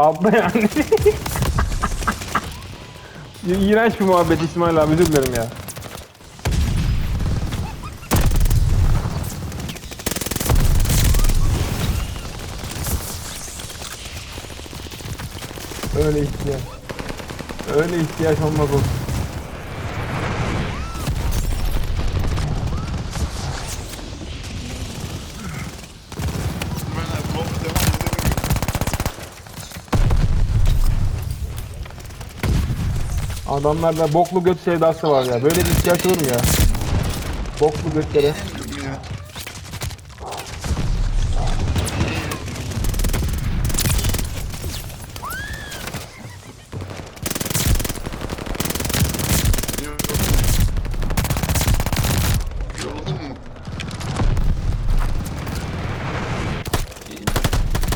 Altta yani. İğrenç bir muhabbet İsmail abi özür dilerim ya. Öyle ihtiyaç. Öyle ihtiyaç olmaz o. Adamlarda boklu göt sevdası var ya. Böyle bir ihtiyaç olur mu ya? Boklu götlere.